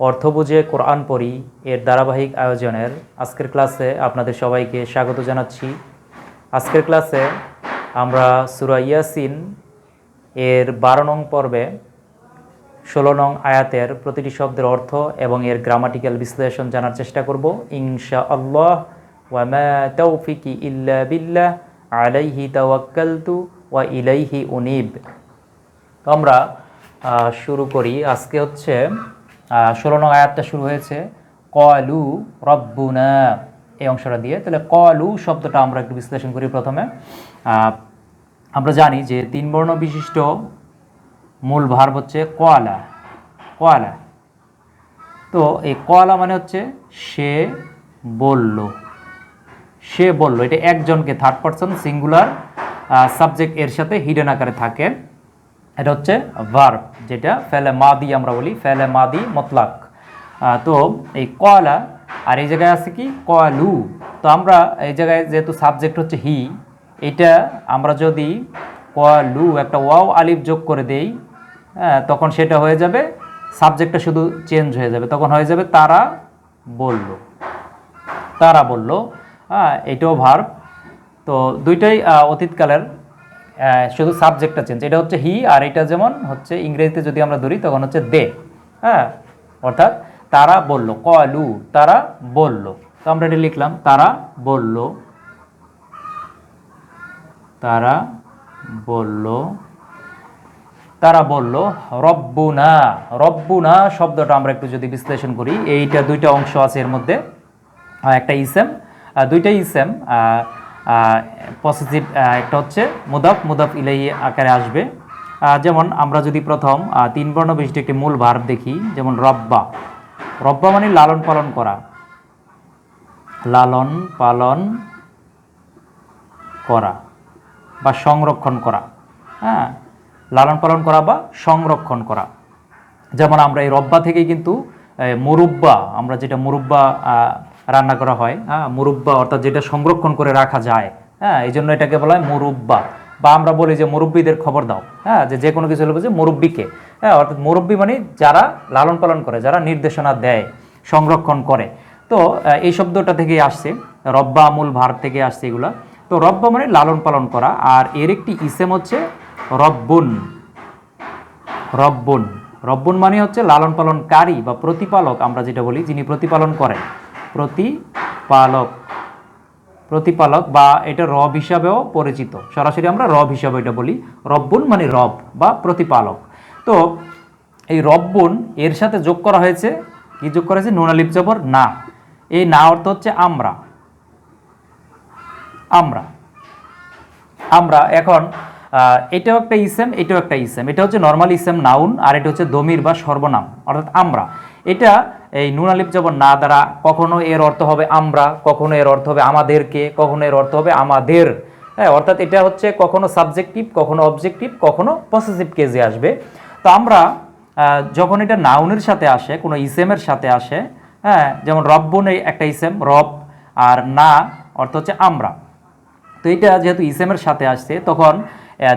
অর্থ বুঝে কোরআন পড়ি এর ধারাবাহিক আয়োজনের আজকের ক্লাসে আপনাদের সবাইকে স্বাগত জানাচ্ছি। আজকের ক্লাসে আমরা সুরা ইয়াসিন এর বারো নং পর্বে ষোলো নং আয়াতের প্রতিটি শব্দের অর্থ এবং এর গ্রামাটিক্যাল বিশ্লেষণ জানার চেষ্টা করব। ইনশা আল্লাহ ওয়ামা তৌফিকি ইল্লা বিল্লাহ, আলাইহি তাওয়াক্কালতু ওয়া ইলাইহি উনিব। আমরা শুরু করি। আজকে হচ্ছে ষোলো নং আয়াতটা শুরু হয়েছে, কলু রব্বুনা এই অংশটা দিয়ে। তাহলে কলু শব্দটা আমরা একটু বিশ্লেষণ করি প্রথমে। আমরা জানি যে তিন বর্ণ বিশিষ্ট মূল ভার্ব হচ্ছে কলা কলা তো এই কয়লা মানে হচ্ছে সে বলল সে বলল এটা একজনকে থার্ড পার্সন সিঙ্গুলার সাবজেক্ট এর সাথে হিডেন আকারে থাকে। এটা হচ্ছে ভার্ব যেটা ফেলে মাদি আমরা বলি, ফেলে মাদি মতলাক। তো এই কলা, আর এই জায়গায় আছে কি? কলু। তো আমরা এই জায়গায় যেহেতু সাবজেক্ট হচ্ছে হি এটা আমরা যদি কলু একটা ওয়াও আলিফ যোগ করে দেই হ্যাঁ তখন সেটা হয়ে যাবে সাবজেক্টটা শুধু চেঞ্জ হয়ে যাবে। তখন হয়ে যাবে তারা বলল। তারা বলল। হ্যাঁ এটাও ভার্ব তো দুইটাই অতীতকালের শুধু সাবজেক্টটা চেঞ্জ এটা হচ্ছে হি আর এটা যেমন হচ্ছে ইংরেজিতে যদি আমরা ধরি তখন হচ্ছে দে হ্যাঁ? অর্থাৎ তারা বলল কলু তারা বলল। তো আমরা এটা লিখলাম তারা বলল তারা বলল তারা বলল রব্বুনা রব্বুনা শব্দটা আমরা একটু যদি বিশ্লেষণ করি এইটা দুইটা অংশ আছে এর মধ্যে একটা ইসেম আহ, দুইটাই ইসেম পজিটিভ একটা হচ্ছে মুদাফ মুদাফ ইলাই আকারে আসবে। যেমন আমরা যদি প্রথম তিন বর্ণ বিশিষ্ট একটি মূল ভার্ব দেখি, যেমন রব্বা। রব্বা মানে লালন পালন করা। লালন পালন করা বা সংরক্ষণ করা। হ্যাঁ লালন পালন করা বা সংরক্ষণ করা। যেমন আমরা এই রব্বা থেকেই কিন্তু মুরব্বা, আমরা যেটা মুরব্বা রান্না করা হয় হ্যাঁ মুরব্বা অর্থাৎ যেটা সংরক্ষণ করে রাখা যায় হ্যাঁ এই জন্য এটাকে বলা হয় মুরব্বা। বা আমরা বলি যে মুরব্বীদের খবর দাও হ্যাঁ যে যে কোনো কিছু হলে যে মুরব্বীকে হ্যাঁ অর্থাৎ মুরব্বী মানে যারা লালন পালন করে, যারা নির্দেশনা দেয়, সংরক্ষণ করে। তো এই শব্দটা থেকেই আসছে, রব্বা মূল ভার থেকে আসছে এগুলা। তো রব্বা মানে লালন পালন করা, আর এর একটি ইসেম হচ্ছে রব্বুন। রব্বুন। রব্বুন মানে হচ্ছে লালন পালনকারী বা প্রতিপালক, আমরা যেটা বলি, যিনি প্রতিপালন করেন। প্রতিপালক। প্রতিপালক বা এটা রব হিসাবেও পরিচিত। সরাসরি আমরা রব হিসাবে এটা বলি। রব্বুন মানে রব বা প্রতিপালক। তো এই রব্বুন এর সাথে যোগ করা হয়েছে। কি যোগ করা হয়েছে? নুনালিপ জবর, না। এই না অর্থ হচ্ছে আমরা। আমরা। আমরা এখন এটাও একটা ইসেম, এটাও একটা ইসেম। এটা হচ্ছে নর্মাল ইসেম নাউন আর এটা হচ্ছে দমির বা সর্বনাম, অর্থাৎ আমরা। এটা এই নুন আলিফ জবর না দ্বারা কখনো এর অর্থ হবে আমরা, কখনো এর অর্থ হবে আমাদেরকে, কখনো এর অর্থ হবে আমাদের। হ্যাঁ অর্থাৎ এটা হচ্ছে কখনো সাবজেক্টিভ কখনো অবজেক্টিভ কখনো পসেসিভ কেজে আসবে। তো আমরা যখন এটা নাউনের সাথে আসে, কোনো ইসেমের সাথে আসে হ্যাঁ যেমন রব্বন একটা ইসেম রব আর না অর্থ হচ্ছে আমরা। তো এটা যেহেতু ইসেমের সাথে আসছে, তখন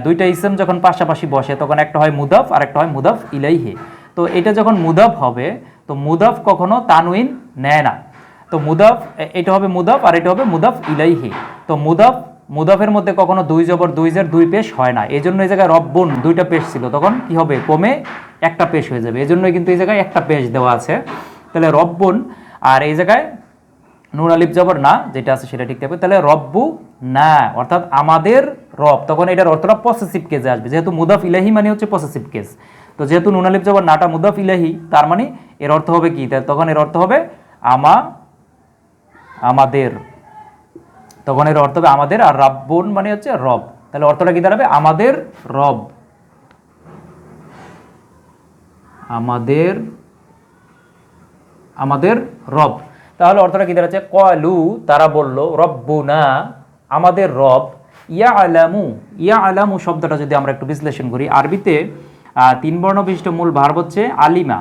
দুইটা ইসেম যখন পাশাপাশি বসে, তখন একটা হয় মুদাফ আর একটা হয় মুদাফ ইলাইহে। তো এটা যখন মুদাফ হবে তো মুদাফ কখনো তানউইন নেয় না। তো মুদাফ এটা হবে মুদাফ আর এটা হবে মুদাফ ইলাইহে। তো মুদাফ, মুদাফের মধ্যে কখনো দুই জবর, দুই জের, দুই পেশ হয় না। এই জন্য এই জায়গায় রব্বন দুইটা পেশ ছিল। তখন কি হবে? কমে একটা পেশ হয়ে যাবে। এই জন্যই কিন্তু এই জায়গায় একটা পেশ দেওয়া আছে। তাহলে রব্বন, আর এই জায়গায় নুন আলিফ জবর না, যেটা আছে সেটা ঠিক থাকবে। তাহলে রব্বু না, অর্থাৎ আমাদের রব। তখন এটার অর্থটা পসেসিভ কেজে আসবে। যেহেতু মুদাফ ইলাহি মানে হচ্ছে পসেসিভ কেস তো যেহেতু নুন আলিফ জবর নাটা মুদাফ ইলাহি তার মানে এর অর্থ হবে কি? তখন এর অর্থ হবে আমা, আমাদের। তখন এর অর্থ হবে আমাদের আর রাব্বুন মানে হচ্ছে রব। তাহলে অর্থটা কি দাঁড়াবে? আমাদের রব। আমাদের আমাদের রব। তাহলে অর্থটা কি দাঁড়াচ্ছে? কলু তারা বলল, রব্বুনা, আমাদের রব। ইয়া আলামু ইয়া আলামু শব্দটা যদি আমরা একটু বিশ্লেষণ করি, আরবিতে তিন বর্ণ বিশিষ্ট মূল ভার হচ্ছে আলিমা।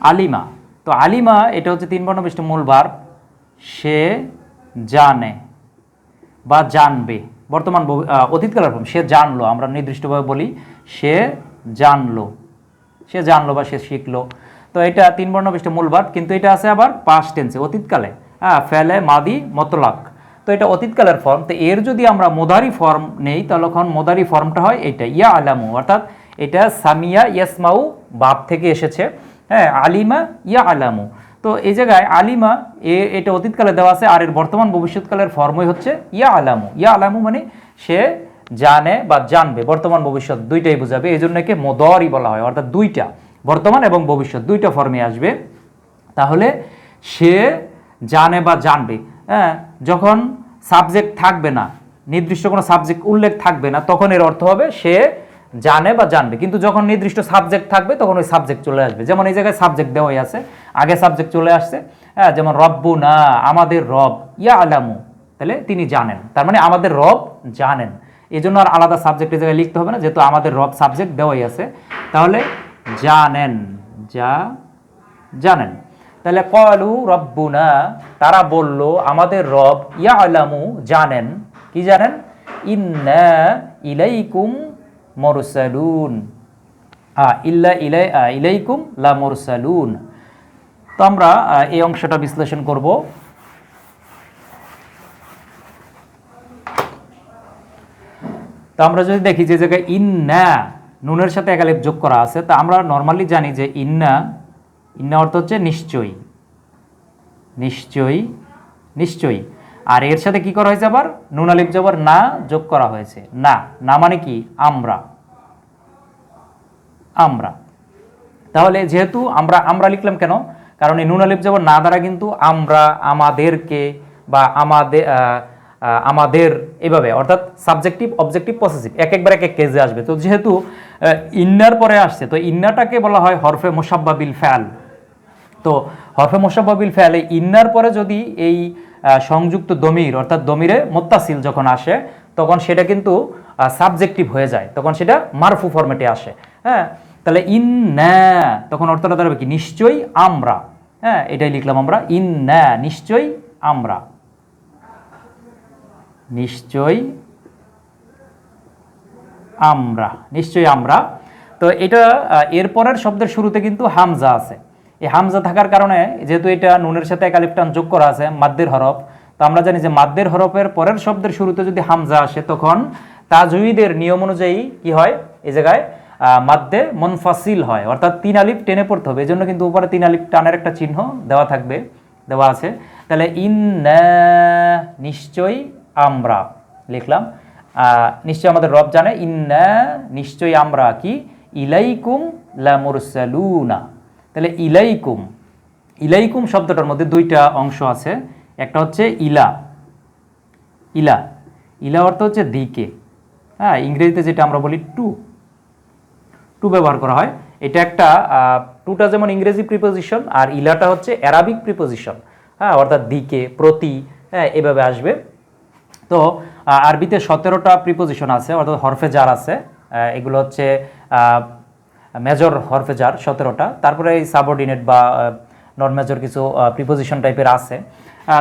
আলিমা। তো আলিমা, এটা হচ্ছে তিন বর্ণ বিশিষ্ট মূল ভার্ব। সে, জানে বা জানবে। বর্তমান অতীতকালের ফর্ম সে জানলো, আমরা নির্দিষ্টভাবে বলি সে জানলো। সে জানলো বা সে শিখলো। তো এটা তিন বর্ণ বিশিষ্ট মূল ভার্ব, কিন্তু এটা আছে আবার পাস্ট টেন্সে অতীতকালে। হ্যাঁ ফেলে, মাদি, মতলাক। তো এটা অতীতকালের ফর্ম তো এর যদি আমরা মোদারি ফর্ম নেই, তাহলে তখন মোদারি ফর্মটা হয় এটা ইয়া আলামু অর্থাৎ এটা সামিয়া ইয়াসমাউ বাপ থেকে এসেছে। হ্যাঁ আলিমা ইয়া আলামু তো এই জায়গায় আলিমা, এ, এটা অতীতকালে দেওয়া আছে, আর এর বর্তমান ভবিষ্যৎকালের ফর্মই হচ্ছে ইয়া আলামু ইয়া আলামু মানে সে জানে বা জানবে, বর্তমান ভবিষ্যৎ দুইটাই বোঝাবে এই জন্য একে মোদরই বলা হয়, অর্থাৎ দুইটা, বর্তমান এবং ভবিষ্যৎ, দুইটা ফর্মে আসবে। তাহলে সে জানে বা জানবে হ্যাঁ যখন সাবজেক্ট থাকবে না, নির্দিষ্ট কোনো সাবজেক্ট উল্লেখ থাকবে না, তখন এর অর্থ হবে সে জানে বা জানবে, কিন্তু যখন নির্দিষ্ট সাবজেক্ট থাকবে, তখন ওই সাবজেক্ট চলে আসবে। যেমন এই জায়গায় সাবজেক্ট দেওয়াই আছে, আগে সাবজেক্ট চলে আসছে হ্যাঁ যেমন রব্বু না আমাদের রব ইয়া আলামু তাহলে তিনি জানেন। তার মানে আমাদের রব জানেন। এই জন্য আর আলাদা সাবজেক্টের জায়গায় লিখতে হবে না, যেহেতু আমাদের রব সাবজেক্ট দেওয়াই আছে, তাহলে জানেন, যা জানেন। তাহলে কলু রব্বুনা, তারা বলল, আমাদের রব ইয়া আলামু জানেন। কি জানেন? ইন্না ইলাইকুম মরসালুন আ ইল্লা ইলাই আ, ইলাইকুম লা মুরসালুন তো আমরা এই অংশটা বিশ্লেষণ করব। তো আমরা যদি দেখি যে জায়গায় ইন্না নুনের সাথে একালিপ যোগ করা আছে তা আমরা নর্মালি জানি যে ইন্না ইন্না অর্থ হচ্ছে নিশ্চয়ই। নিশ্চয়ই নিশ্চয়ই। আর এর সাথে কি করা হয়েছে আবার? নুন আলিফ জবর না যোগ করা হয়েছে। না না মানে কি? আমরা। আমরা। তাহলে যেহেতু আমরা আমরা লিখলাম কেন? কারণ এই নুন আলিফ জবর না দ্বারা কিন্তু আমরা আমাদেরকে বা আমাদের আমাদের এভাবে, অর্থাৎ সাবজেক্টিভ অবজেক্টিভ পসেসিভ এক একবার এক এক কেজে আসবে। তো যেহেতু ইন্নার পরে আসছে, তো ইন্নাটাকে বলা হয় হরফে মোসাব্বাবিল ফ্যাল তো হরফে মোসাব্বাবিল ফ্যাল এই ইন্নার পরে যদি এই সংযুক্ত দমির, অর্থাৎ দমিরে মোত্তাসিল যখন আসে, তখন সেটা কিন্তু সাবজেক্টিভ হয়ে যায়। তখন সেটা মারফু ফরম্যাটে আসে। হ্যাঁ? তাহলে ইন তখন অর্থটা দাঁড়াবে কি? নিশ্চয়ই আমরা। হ্যাঁ? এটাই লিখলাম আমরা। ইন নিশ্চয়ই আমরা। নিশ্চয়ই আমরা। নিশ্চয়ই আমরা। তো এটা এরপরের শব্দের শুরুতে কিন্তু হামজা আছে। এই হামজা থাকার কারণে যেহেতু এটা নুনের সাথে একালিপটান যোগ করা আছে, মাদ্দের হরফ, তো আমরা জানি যে মাদ্দের হরফের পরের শব্দের শুরুতে যদি হামজা আসে, তখন তাজুইদের নিয়ম অনুযায়ী কি হয়? এই জায়গায় মাদ্দে মনফাসিল হয়। অর্থাৎ তিন আলিফ টেনে পড়তে হবে। এই জন্য কিন্তু উপরে তিন আলিফ টানের একটা চিহ্ন দেওয়া থাকবে, দেওয়া আছে। তাহলে ইন নিশ্চয়ই আমরা লিখলাম। নিশ্চয় আমাদের রব জানে, ইন্না নিশ্চয়ই আমরা কি? ইলাইকুম লামুরসালুনা তাহলে ইলাইকুম ইলাইকুম শব্দটার মধ্যে দুইটা অংশ আছে। একটা হচ্ছে ইলা ইলা। ইলা অর্থ হচ্ছে দিকে। হ্যাঁ ইংরেজিতে যেটা আমরা বলি টু। টু ব্যবহার করা হয়। এটা একটা টুটা যেমন ইংরেজি প্রিপোজিশন আর ইলাটা হচ্ছে অ্যারাবিক প্রিপোজিশন হ্যাঁ অর্থাৎ দিকে, প্রতি হ্যাঁ এভাবে আসবে। তো আরবিতে সতেরোটা প্রিপোজিশন আছে, অর্থাৎ হরফে জার আছে। এগুলো হচ্ছে মেজর হরফে জার সতেরোটা। তারপরে এই সাবঅর্ডিনেট বা নন মেজর কিছু প্রিপোজিশন টাইপের আছে।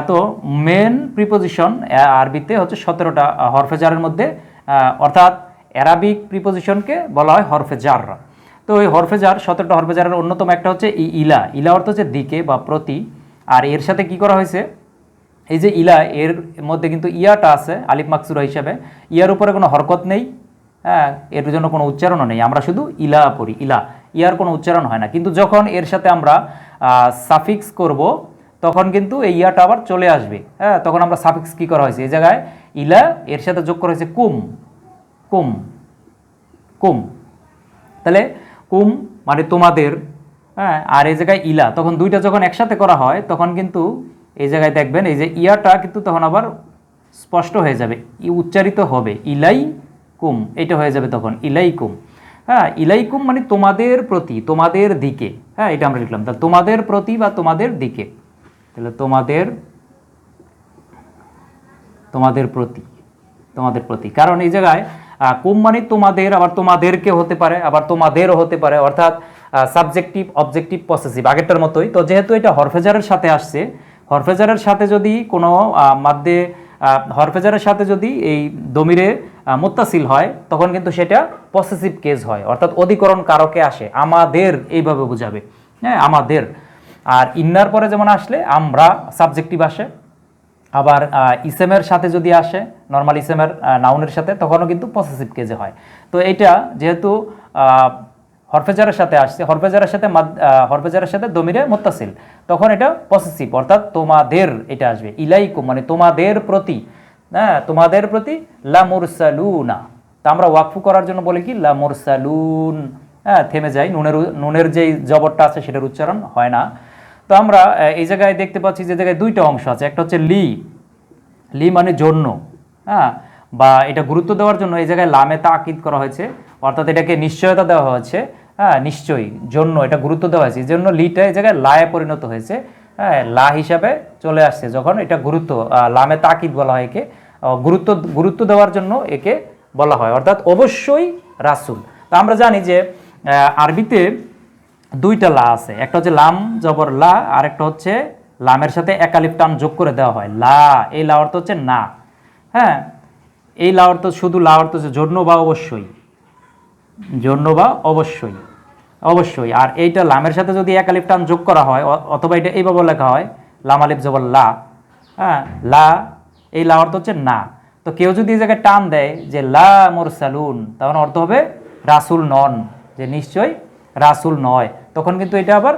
তো মেন প্রিপোজিশন আরবিতে হচ্ছে সতেরোটা হরফে জারের মধ্যে অর্থাৎ অ্যারাবিক প্রিপোজিশনকে বলা হয় হরফে জার তো এই হরফে জার সতেরোটা হরফে জারের অন্যতম একটা হচ্ছে ই- ইলা। ইলা অর্থ হচ্ছে দিকে বা প্রতি। আর এর সাথে কি করা হয়েছে? এই যে ইলা, এর মধ্যে কিন্তু ইয়াটা আছে, আলিফ মাকসুরা হিসাবে। ইয়ার উপরে কোনো হরকত নেই। এর জন্য কোনো উচ্চারণও নেই। আমরা শুধু ইলা পড়ি, ইলা। ইয়ার কোনো উচ্চারণ হয় না। কিন্তু যখন এর সাথে আমরা সাফিক্স করব, তখন কিন্তু এই ইয়াটা আবার চলে আসবে। হ্যাঁ তখন আমরা সাফিক্স কি করা হয়েছে? এই জায়গায় ইলা, এর সাথে যোগ করা হয়েছে কুম। কুম। কুম। তাহলে কুম মানে তোমাদের হ্যাঁ আর এই জায়গায় ইলা। তখন দুইটা যখন একসাথে করা হয়, তখন কিন্তু এই জায়গায় দেখবেন, এই যে ইয়াটা কিন্তু তখন আবার স্পষ্ট হয়ে যাবে। উচ্চারিত হবে। ইলাই কুম এটা হয়ে যাবে তখন ইলাই কুম হ্যাঁ ইলাইকুম মানে তোমাদের প্রতি, তোমাদের দিকে। হ্যাঁ এটা আমরা লিখলাম। তা তোমাদের প্রতি বা তোমাদের দিকে। তাহলে তোমাদের তোমাদের প্রতি তোমাদের প্রতি। কারণ এই জায়গায় কুম মানে তোমাদের, আবার তোমাদেরকে হতে পারে, আবার তোমাদেরও হতে পারে, অর্থাৎ সাবজেক্টিভ অবজেক্টিভ পসেসিভ আগেরটার মতোই। তো যেহেতু এটা হরফেজারের সাথে আসছে, হরফেজারের সাথে যদি কোনো মাধ্যে হরফেজারের সাথে যদি এই দমিরে মুত্তাসিল হয়, তখন কিন্তু সেটা পসেসিভ কেস হয়। অর্থাৎ অধিকরণ কারকে আসে, আমাদের এইভাবে বোঝাবে। হ্যাঁ আমাদের। আর ইন্নার পরে যেমন আসলে, আমরা সাবজেক্টিভ আসে, আবার ইসেমের সাথে যদি আসে নর্মাল ইসেমের নাউনের সাথে, তখনও কিন্তু পসেসিভ কেজে হয়। তো এটা যেহেতু হরফেজারের সাথে আসছে, হরফেজারের সাথে হরফেজারের সাথে দমিরে মুত্তাসিল, তখন এটা পসেসিভ অর্থাৎ তোমাদের এটা আসবে। ইলাইকুম মানে তোমাদের প্রতি হ্যাঁ তোমাদের প্রতি লামুরসালুনা। তা আমরা ওয়াকফু করার জন্য বলি কি? লামুরসালুন। হ্যাঁ থেমে যাই। নুনের নুনের যেই জবরটা আছে সেটার উচ্চারণ হয় না। তো আমরা এই জায়গায় দেখতে পাচ্ছি যে জায়গায় দুইটা অংশ আছে। একটা হচ্ছে লি। লি মানে জন্য। হ্যাঁ বা এটা গুরুত্ব দেওয়ার জন্য এই জায়গায় লামে তাকিদ করা হয়েছে। অর্থাৎ এটাকে নিশ্চয়তা দেওয়া হয়েছে। হ্যাঁ নিশ্চয়ই জন্য, এটা গুরুত্ব দেওয়া হয়েছে। এই জন্য লিটা এই জায়গায় লায়ে পরিণত হয়েছে। হ্যাঁ লা হিসাবে চলে আসছে। যখন এটা গুরুত্ব লামে তাকিদ বলা হয় একে। গুরুত্ব গুরুত্ব দেওয়ার জন্য একে বলা হয়, অর্থাৎ অবশ্যই রাসুল। তা আমরা জানি যে আরবিতে দুইটা লা আছে, একটা হচ্ছে লাম জবর লা আর একটা হচ্ছে লামের সাথে একালিফ টান যোগ করে দেওয়া হয়, লা। এই লা অর্থ হচ্ছে না। হ্যাঁ? এই লা অর্থ শুধু লা অর্থ হচ্ছে জন্য বা অবশ্যই। জন্য বা অবশ্যই। অবশ্যই। আর এইটা লামের সাথে যদি একালিফ টান যোগ করা হয় অথবা এটা এইভাবে লেখা হয়, লাম আলিফ জবর লা। হ্যাঁ? লা এই লা অর্থ হচ্ছে না। তো কেউ যদি এই জায়গায় টান দেয় যে লা মোর সালুন তখন অর্থ হবে রাসুল নন, যে নিশ্চয়ই রাসুল নয়, তখন কিন্তু এটা আবার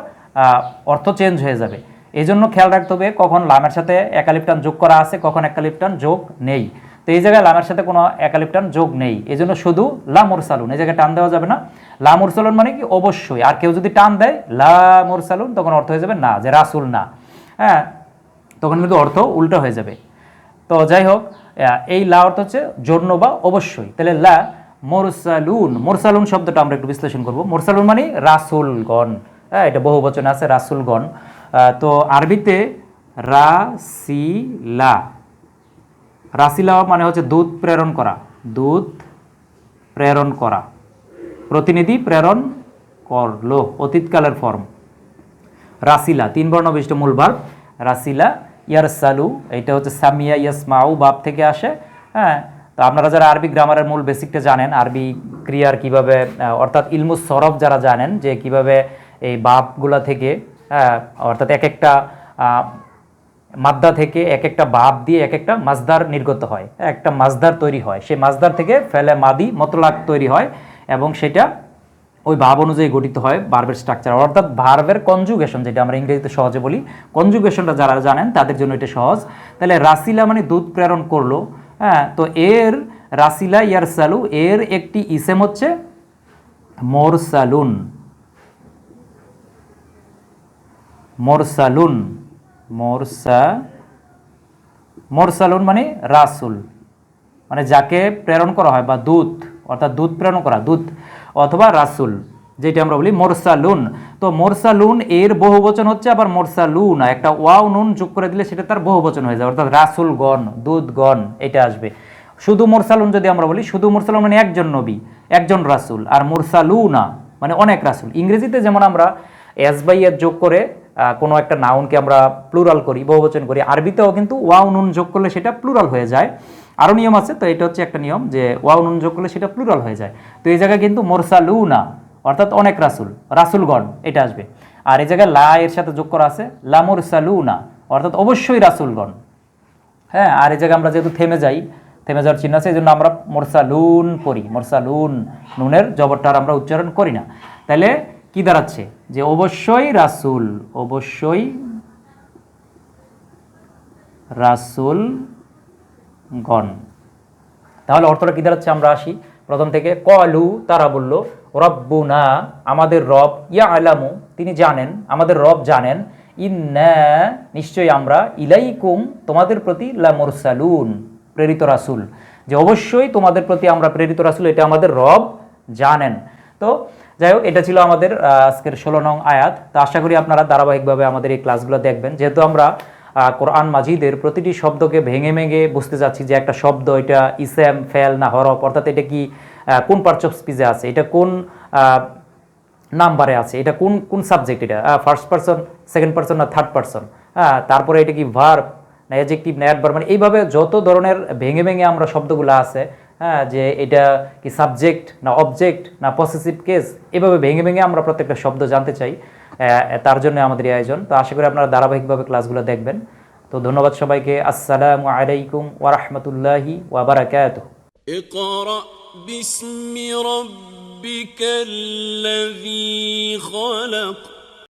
অর্থ চেঞ্জ হয়ে যাবে। এই জন্য খেয়াল রাখতে হবে কখন লামের সাথে একালিপটান যোগ করা আছে, কখন একালিপটান যোগ নেই। তো এই জায়গায় লামের সাথে কোনো একালিপটান যোগ নেই। এই জন্য শুধু লামুর সালুন এই জায়গায় টান দেওয়া যাবে না। লামুর সালুন মানে কি? অবশ্যই। আর কেউ যদি টান দেয় লামুর সালুন তখন অর্থ হয়ে যাবে না, যে রাসুল না। হ্যাঁ তখন কিন্তু অর্থ উল্টো হয়ে যাবে। তো যাই হোক এই লা অর্থ হচ্ছে জন্য বা অবশ্যই। তাহলে লা মোরসালুন মোরসালুন শব্দটা আমরা একটু বিশ্লেষণ করব। মোরসালুন মানে রাসুলগণ। হ্যাঁ এটা বহু বচনে আছে, রাসুলগণ। তো আরবিতে রাসিলা রাসিলা মানে হচ্ছে দুধ প্রেরণ করা। দুধ প্রেরণ করা। প্রতিনিধি প্রেরণ করল, অতীতকালের ফর্ম। রাসিলা, তিন বর্ণ বিশিষ্ট মূল ভার্ব, রাসিলা ইয়ারসালু এটা হচ্ছে সামিয়া ইয়াসমাউ, বাপ থেকে আসে হ্যাঁ? তো আপনারা যারা আরবি গ্রামারের মূল বেসিকটা জানেন, আরবি ক্রিয়ার কীভাবে অর্থাৎ ইলমুস সরফ যারা জানেন, যে কীভাবে এই বাপগুলা থেকে হ্যাঁ অর্থাৎ এক একটা মাদ্দা থেকে এক একটা বাপ দিয়ে এক একটা মাজদার নির্গত হয়, একটা মাজদার তৈরি হয়। সেই মাজদার থেকে ফেলে মাদি, মতলাক তৈরি হয় এবং সেটা ওই ভাব অনুযায়ী গঠিত হয় ভার্বের স্ট্রাকচার অর্থাৎ ভার্বের কনজুগেশন যেটা আমরা ইংরেজিতে সহজে বলি। কনজুগেশনটা যারা জানেন, তাদের জন্য এটা সহজ। তাহলে রাসিলা মানে দুধ প্রেরণ করল হ্যাঁ? তো এর রাসিলা ইয়ার সালু এর একটি ইসেম হচ্ছে মোরসালুন মোরসালুন মোরসা মোরসালুন মানে রাসুল। মানে যাকে প্রেরণ করা হয় বা দুধ, অর্থাৎ দুধ প্রেরণ করা, দুধ। অথবা রাসুল, যেটা আমরা বলি মোরসালুন। তো মোরসালুন, এর বহুবচন হচ্ছে আবার মোরসালুন। একটা ওয়াও নুন যোগ করে দিলে সেটা তার বহুবচন হয়ে যায়, অর্থাৎ রাসুল গণ দুধ গণ এটা আসবে। শুধু মোরসালুন যদি আমরা বলি, শুধু মোরসালুন মানে একজন নবী, একজন রাসুল, আর মোরসালুনা মানে অনেক রাসুল। ইংরেজিতে যেমন আমরা এস বাই এর যোগ করে কোনো একটা নাউনকে আমরা প্লুরাল করি বহুবচন করি, আরবিতেও কিন্তু ওয়াও নুন যোগ করলে সেটা প্লুরাল হয়ে যায়। আরও নিয়ম আছে, তো এটা হচ্ছে একটা নিয়ম যে ওয়াও নুন যোগ করলে সেটা প্লুরাল হয়ে যায়। তো এই জায়গায় কিন্তু মোরসালুনা, অর্থাৎ অনেক রাসুল, রাসুলগণ, এটা আসবে। আর এই জায়গায় লা এর সাথে যোগ করা আছে, লা মোরসালুনা, অর্থাৎ অবশ্যই রাসুলগণ। হ্যাঁ আর এই জায়গায় আমরা যেহেতু থেমে যাই, থেমে যাওয়ার চিহ্ন আছে এই জন্য আমরা মোরসালুন পড়ি, মোরসালুন নুনের জবরটা আর আমরা উচ্চারণ করি না। তাহলে কি দাঁড়াচ্ছে? যে অবশ্যই রাসুল অবশ্যই রাসুল গণ। তাহলে অর্থটা কি দাঁড়াচ্ছে? আমরা আসি প্রথম থেকে। কলু তারা বলল রব্বু না আমাদের রব ইয়া আলামু তিনি জানেন, আমাদের রব জানেন, ইন্না, নিশ্চয়ই আমরা, ইলাইকুম, তোমাদের প্রতি লা মুরসালুন প্রেরিত রাসুল। যে অবশ্যই তোমাদের প্রতি আমরা প্রেরিত রাসুল, এটা আমাদের রব জানেন। তো যাই হোক, এটা ছিল আমাদের আজকের ষোলো নং আয়াত। তো আশা করি আপনারা ধারাবাহিকভাবে আমাদের এই ক্লাসগুলো দেখবেন। যেহেতু আমরা কোরআন মাজিদের প্রতিটি শব্দকে ভেঙে ভেঙে বুঝতে যাচ্ছি যে একটা শব্দ, এটা ইসেম, ফেল না হরফ, অর্থাৎ এটা কি কোন পার্টস অফ স্পিচে আছে, এটা কোন নাম্বারে আছে, এটা কোন কোন সাবজেক্ট এটা ফার্স্ট পার্সন সেকেন্ড পার্সন না থার্ড পার্সন হ্যাঁ তারপরে এটা কি ভার্ব না অ্যাজেক্টিভ না অ্যাডভার্ব মানে এইভাবে যত ধরনের ভেঙে ভেঙে আমরা শব্দগুলো আছে হ্যাঁ যে এটা কি সাবজেক্ট না অবজেক্ট না পসেসিভ কেস এভাবে ভেঙে ভেঙে আমরা প্রত্যেকটা শব্দ জানতে চাই। তার জন্য আমাদের এই আয়োজন তো আশা করি আপনারা ধারাবাহিকভাবে ক্লাসগুলো দেখবেন তো ধন্যবাদ সবাইকে আসসালামু আলাইকুম ওরহমতুল্লাহি ওয়াবারাকাতুহ اقرأ باسم ربك الذي خلق